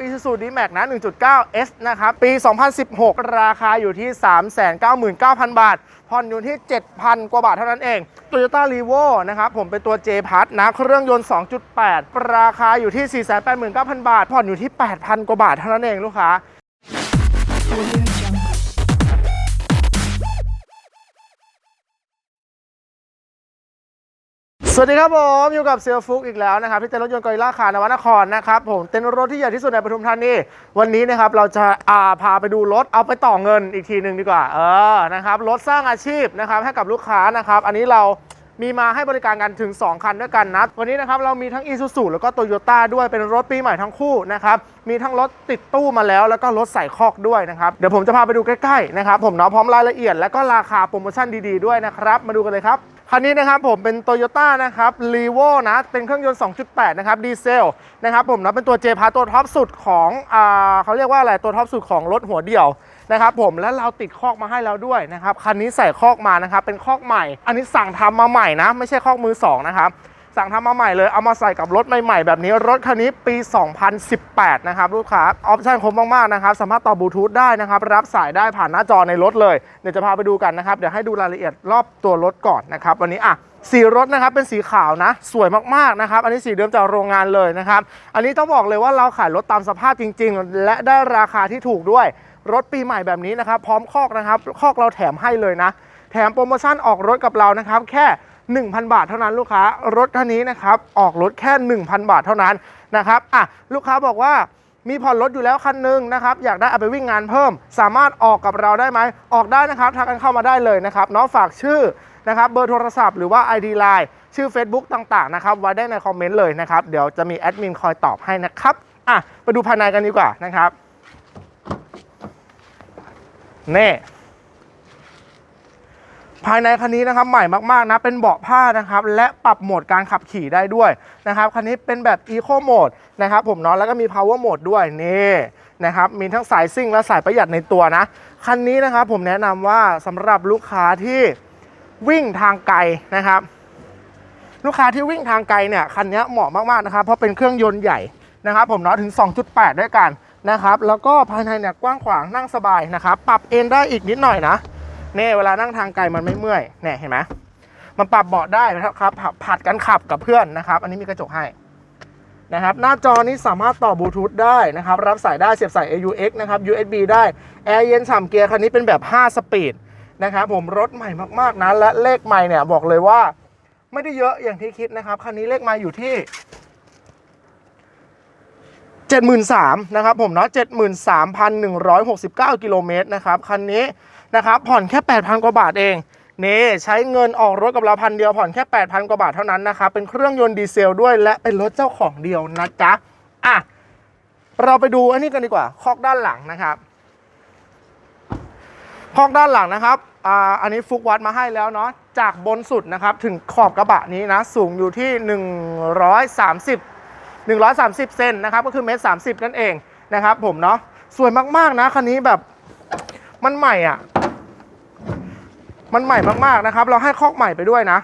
ปีสูตรดีแม็กนะ 1.9 S นะครับ ปี 2016 ราคาอยู่ที่ 399,000 บาท ผ่อนอยู่ที่ 7,000 กว่าบาทเท่านั้นเอง Toyota r e v o นะครับ ผมเป็นตัว J p a s นะ เครื่องยนต์ 2.8 ราคาอยู่ที่ 489,000 บาท ผ่อนอยู่ที่ 8,000 กว่าบาทเท่านั้นเองลูกค้า สวัสดีครับผมอยู่กับเซียฟุกอีกแล้วนะครับที่เต็นท์รถยนต์กอริล่าคานวนครนะครับผมเต็นท์รถที่ใหญ่ที่สุดในปทุมธานีวันนี้นะครับเราจะอ่าพาไปดูรถเอาไปต่อเงินอีกทีหนึ่งดีกว่าเออนะครับรถสร้างอาชีพนะครับให้กับลูกค้านะครับอันนี้เรามีมาให้บริการกันถึง 2 คันด้วยกันนะ วันนี้นะครับเรามีทั้ง i s u z u แล้วก็ Toyota ด้วยเป็นรถปีใหม่ทั้งคู่นะครับ มีทั้งรถติดตู้มาแล้วแล้วก็รถใส่คอกด้วยนะครับ เดี๋ยวผมจะพาไปดูใกล้ๆนะครับผมเนาะพร้อมรายละเอียด แล้วก็ราคาโปรโมชั่นดีๆด้วยนะครับ มาดูกันเลยครับ คันนี้นะครับผมเป็น t o y ยต้านะครับรีโวนะเป็นเครื่องยนต์ 2.8 นะครับดีเซลนะครับผมนะเป็นตัว J พาตัวท็อปสุดของอ่าเขาเรียกว่าอะไรตัวท็อปสุดของรถหัวเดี่ยวนะครับผมและเราติดคอกมาให้แล้วด้วยนะครับคันนี้ใส่คอกมานะครับเป็นคอกใหม่ อันนี้สั่งทำมาใหม่นะ ไม่ใช่คอกมือสองนะครับ สั่งทำมาใหม่เลย เอามาใส่กับรถใหม่ๆ แบบนี้ รถคันนี้ปี 2018 นะครับลูกค้า ออปชั่นครบมากๆ นะครับ สามารถต่อบลูทูธได้นะครับ รับสายได้ผ่านหน้าจอในรถเลย เดี๋ยวจะพาไปดูกันนะครับ เดี๋ยวให้ดูรายละเอียดรอบตัวรถก่อนนะครับ วันนี้อะสีรถนะครับเป็นสีขาวนะ สวยมากๆนะครับ อันนี้สีเดิมจากโรงงานเลยนะครับ อันนี้ต้องบอกเลยว่าเราขายรถตามสภาพจริง ๆ และได้ราคาที่ถูกด้วย รถปีใหม่แบบนี้นะครับ พร้อมคอกนะครับ คอกเราแถมให้เลยนะ แถมโปรโมชั่นออกรถกับเรานะครับ แค่ 1,000 บาทเท่านั้นลูกค้ารถคันนี้นะครับออกรถแค่ 1,000 บาทเท่านั้นนะครับอะลูกค้าบอกว่ามีผ่อนรถอยู่แล้วคันหนึงนะครับอยากได้เอาไปวิ่งงานเพิ่ม สามารถออกกับเราได้ไหมออกได้นะครับทักกันเข้ามาได้เลยนะครับน้องฝากชื่อนะครับเบอร์โทรศัพท์หรือว่า ID Line ชื่อ Facebook ต่างๆนะครับไว้ได้ในคอมเมนต์เลยนะครับเดี๋ยวจะมีแอดมินคอยตอบให้นะครับอะไปดูภายในกันดีกว่านะครับนี่ ภายในคันนี้นะครับใหม่มากๆนะเป็นเบาะผ้านะครับและปรับโหมดการขับขี่ได้ด้วยนะครับคันนี้เป็นแบบ Eco Mode นะครับผมเนาะแล้วก็มี Power Mode ด้วยนี่นะครับมีทั้งสายซิ่งและสายประหยัดในตัวนะคันนี้นะครับผมแนะนำว่าสำหรับลูกค้าที่วิ่งทางไกลนะครับ ลูกค้าที่วิ่งทางไกลเนี่ยคันนี้เหมาะมากๆนะครับเพราะเป็นเครื่องยนต์ใหญ่นะครับผมเนาะถึง 2.8 ด้วยกันนะครับแล้วก็ภายในเนี่ยกว้างขวางนั่งสบายนะครับปรับเอนได้อีกนิดหน่อยนะ นี่เวลานั่งทางไกลมันไม่เมื่อยเนี่ยเห็นไหมมันปรับเบาะได้นะครับผัดผัดกันขับกับเพื่อนนะครับ อันนี้มีกระจกให้นะครับหน้าจอนี้สามารถต่อบลูทูธได้นะครับ รับสายได้เสียบสาย AUX นะครับ USB ได้แอร์เย็นฉ่ำเกียร์คันนี้เป็นแบบ 5 สปีดนะครับผมรถใหม่มากๆนะและเลขใหม่เนี่ยบอกเลยว่า ไม่ได้เยอะอย่างที่คิดนะครับ คันนี้เลขใหม่อยู่ที่ 73,000นะครับผมเนาะ73,169 กิโลเมตรนะครับ คันนี้ นะครับผ่อนแค่ 8,000 กว่าบาทเองนี่ใช้เงินออกรถกับเราพันเดียวผ่อนแค่ 8,000 กว่าบาทเท่านั้นนะครับเป็นเครื่องยนต์ดีเซลด้วยและเป็นรถเจ้าของเดียวนะจ๊ะอะเราไปดูอันนี้กันดีกว่าคอกด้านหลังนะครับคอกด้านหลังนะครับอ่าอันนี้ฟุกวัดมาให้แล้วเนาะจากบนสุดนะครับถึงขอบกระบะนี้นะสูงอยู่ที่ 130 130 เซนนะครับก็คือเมตรสามสิบนั่นเองนะครับผมเนาะสวยมากๆนะคันนี้แบบมันใหม่อะ มันใหม่มากๆนะครับ เราให้คอกใหม่ไปด้วยนะ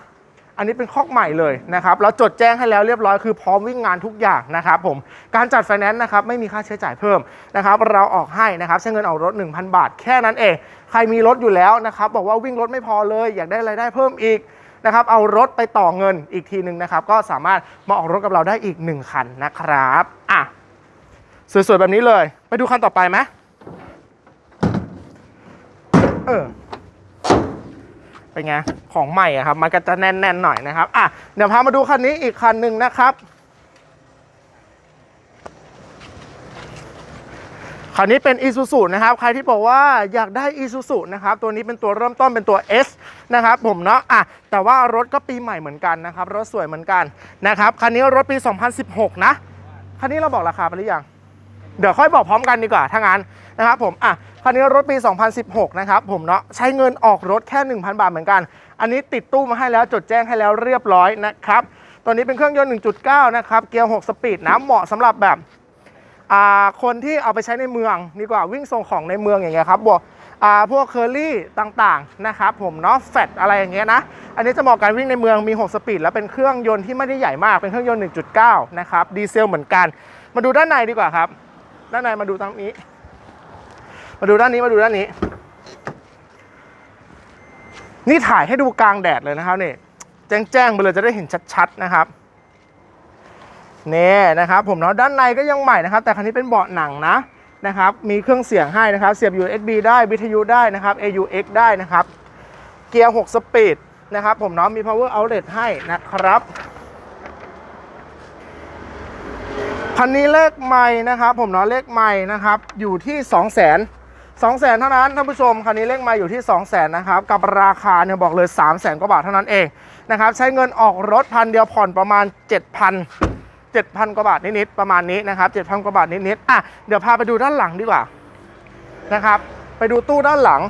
อันนี้เป็นคอกใหม่เลยนะครับเราจดแจ้งให้แล้วเรียบร้อยคือพร้อมวิ่งงานทุกอย่างนะครับผมการจัดไฟแนนซ์นะครับไม่มีค่าใช้จ่ายเพิ่มนะครับ เราออกให้นะครับใช้เงินออกรถ 1,000 บาท แค่นั้นเอง ใครมีรถอยู่แล้วนะครับ บอกว่าวิ่งรถไม่พอเลย อยากได้รายได้เพิ่มอีกนะครับเอารถไปต่อเงินอีกทีหนึ่งนะครับ ก็สามารถมาออกรถกับเราได้อีก 1 คันนะครับอะสวยๆแบบนี้เลย ไปดูคันต่อไปไหมเออ เป็นไงของใหม่อะครับ มันก็จะแน่นๆหน่อยนะครับอะเดี๋ยวพามาดูคันนี้อีกคันหนึ่งนะครับคันนี้เป็น Isuzu นะครับ ใครที่บอกว่าอยากได้ Isuzu นะครับ ตัวนี้เป็นตัวเริ่มต้นเป็นตัว S นะครับผมเนาะอะแต่ว่ารถก็ปีใหม่เหมือนกันนะครับ รถสวยเหมือนกันนะครับ คันนี้รถปี 2016 นะ คันนี้เราบอกราคาไปหรือยัง เดี๋ยวค่อยบอกพร้อมกันดีกว่าถ้างั้นนะครับผมอะคันนี้รถปี 2016 นะครับผมเนาะใช้เงินออกรถแค่ 1,000 บาทเหมือนกัน อันนี้ติดตู้มาให้แล้วจดแจ้งให้แล้วเรียบร้อยนะครับตัวนี้เป็นเครื่องยนต์ 1.9 นะครับเกียร์ 6 สปีดนะเหมาะสำหรับแบบอ่าคนที่เอาไปใช้ในเมืองดีกว่าวิ่งส่งของในเมืองอย่างเงี้ยครับบวกอ่าพวกเคอรี่ต่างๆนะครับผมเนาะแฟตอะไรอย่างเงี้ยนะอันนี้จะเหมาะการวิ่งในเมืองมี 6 สปีดแล้วเป็นเครื่องยนต์ที่ไม่ได้ใหญ่มากเป็นเครื่องยนต์ 1.9 นะครับดีเซลเหมือนกัน มาดูด้านในดีกว่าครับ ด้านในมาดูตามนี้ มาดูด้านนี้มาดูด้านนี้ นี่ถ่ายให้ดูกลางแดดเลยนะครับนี่แจ้งๆไปเลยจะได้เห็นชัดๆนะครับนี่นะครับผมเนาะด้านในก็ยังใหม่นะครับ แต่คันนี้เป็นเบาะหนังนะนะครับมีเครื่องเสียงให้นะครับ เสียบ USB ได้วิทยุได้นะครับ AUX ได้นะครับ เกียร์ 6 สปีดนะครับผมเนาะมี power outlet ให้นะครับ คันนี้เลขใหม่นะครับผมเนาะเลขใหม่นะครับอยู่ที่ 2 0 0 0 0 0 2 0 0 0 0เท่านั้นท่านผู้ชมคันนี้เลขใหม่อยู่ที่ 2 0 0 0 0 0นะครับกับราคาเนี่ยบอกเลย 3 0 0 0 0 0กว่าบาทเท่านั้นเองนะครับใช้เงินออกรถพันเดียวผ่อนประมาณ 7,000 7,000 กว่าบาทนิดๆประมาณนี้นะครับ7,000 กว่าบาทนิดๆอะเดี๋ยวพาไปดูด้านหลังดีกว่านะครับไปดูตู้ด้านหลัง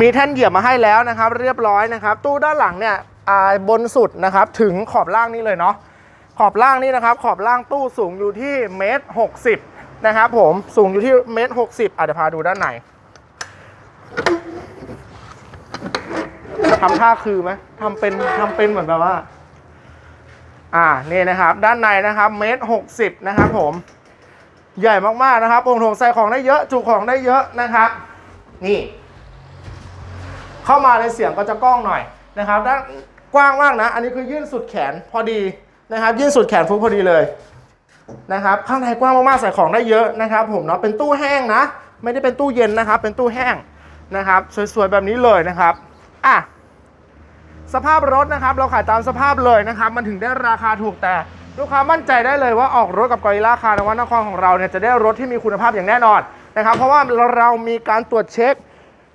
มีแท่นเหยียบมาให้แล้วนะครับ เรียบร้อยนะครับ ตู้ด้านหลังเนี่ยอาบนสุดนะครับถึงขอบล่างนี่เลยเนาะ ขอบล่างนี่นะครับ ขอบล่างตู้สูงอยู่ที่เมตรหกสิบนะครับผมสูงอยู่ที่เมตรหกสิบอะเดี๋ยวพาดูด้านในทำท่าคือไหมทำเป็นทำเป็นเหมือนแบบว่า อ่านี่นะครับ ด้านในนะครับ เมตรหกสิบนะครับผม ใหญ่มากๆนะครับโองโถงใส่ของได้เยอะ จุของได้เยอะนะครับ นี่ เข้ามาในเสียงก็จะกล้องหน่อยนะครับ ด้านกว้างมากนะ อันนี้คือยื่นสุดแขนพอดี นะครับยื่นสุดแขนฟุกพอดีเลยนะครับข้างในกว้างมากๆใส่ของได้เยอะนะครับ ผมเนาะเป็นตู้แห้งนะ ไม่ได้เป็นตู้เย็นนะครับ เป็นตู้แห้งนะครับ สวยๆแบบนี้เลยนะครับอะสภาพรถนะครับ เราขายตามสภาพเลยนะครับ มันถึงได้ราคาถูกแต่ลูกค้ามั่นใจได้เลยว่าออกรถกับกอริล่าคาร์นวนครของเราเนี่ยจะได้รถที่มีคุณภาพอย่างแน่นอนนะครับ เพราะว่าเรามีการตรวจเช็ค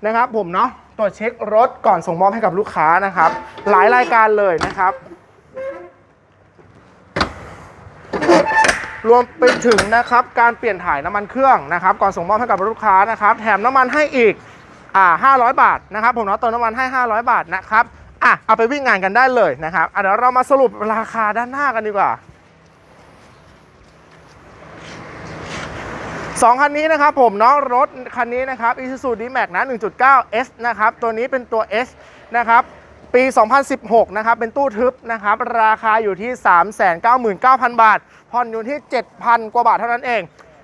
นะครับ ผมเนาะตรวจเช็ครถก่อนส่งมอบให้กับลูกค้านะครับ หลายรายการเลยนะครับ รวมไปถึงนะครับการเปลี่ยนถ่ายน้ำมันเครื่องนะครับ ก่อนส่งมอบให้กับลูกค้านะครับ แถมน้ำมันให้อีกอ่า500 บาทนะครับ ผมเนาะเติมน้ำมันให้ 500 บาทนะครับอะเอาไปวิ่งงานกันได้เลยนะครับอะเดี๋ยวเรามาสรุปราคาด้านหน้ากันดีกว่าสองคันนี้นะครับผมเนาะรถคันนี้นะครับ Isuzu D-Max นะ 1.9 S นะครับ ตัวนี้เป็นตัว S นะครับ ปี 2016 นะครับ เป็นตู้ทึบนะครับ ราคาอยู่ที่ 399,000 บาท ผ่อนอยู่ที่ 7,000 กว่าบาทเท่านั้นเอง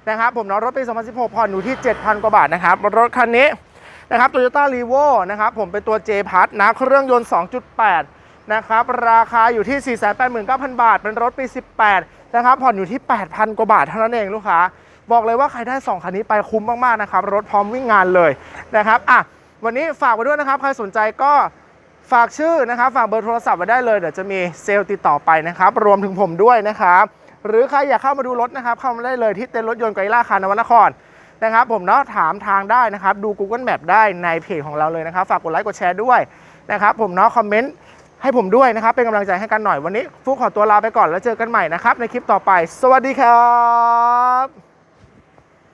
นะครับ ผมเนาะรถปี 2016 ผ่อนอยู่ที่ 7,000 กว่าบาทนะครับ รถคันนี้นะครับ Toyota r e v o นะครับ ผมเป็นตัว J p a s นะ เครื่องยนต์ 2.8 นะครับ ราคาอยู่ที่ 489,000 บาท เป็นรถปี 18 นะครับ ผ่อนอยู่ที่ 8,000 กว่าบาทเท่านั้นเองลูกค้า บอกเลยว่าใครได้ 2 คันนี้ไปคุ้มมากๆนะครับ รถพร้อมวิ่งงานเลยนะครับ อะ วันนี้ฝากไว้ด้วยนะครับ ใครสนใจก็ ฝากชื่อนะครับฝากเบอร์โทรศัพท์ไว้ได้เลยเดี๋ยวจะมีเซลล์ติดต่อไปนะครับ รวมถึงผมด้วยนะครับ หรือใครอยากเข้ามาดูรถนะครับเข้ามาได้เลยที่เต็นท์รถยนต์ไกลล่าคานวนครนะครับผมเนาะถามทางได้นะครับ ดู Google Map ได้ในเพจของเราเลยนะครับ ฝากกดไลค์กดแชร์ด้วยนะครับ ผมเนาะคอมเมนต์ให้ผมด้วยนะครับ เป็นกำลังใจให้กันหน่อยวันนี้ฟุกขอตัวลาไปก่อนแล้วเจอกันใหม่นะครับ ในคลิปต่อไป สวัสดีครับ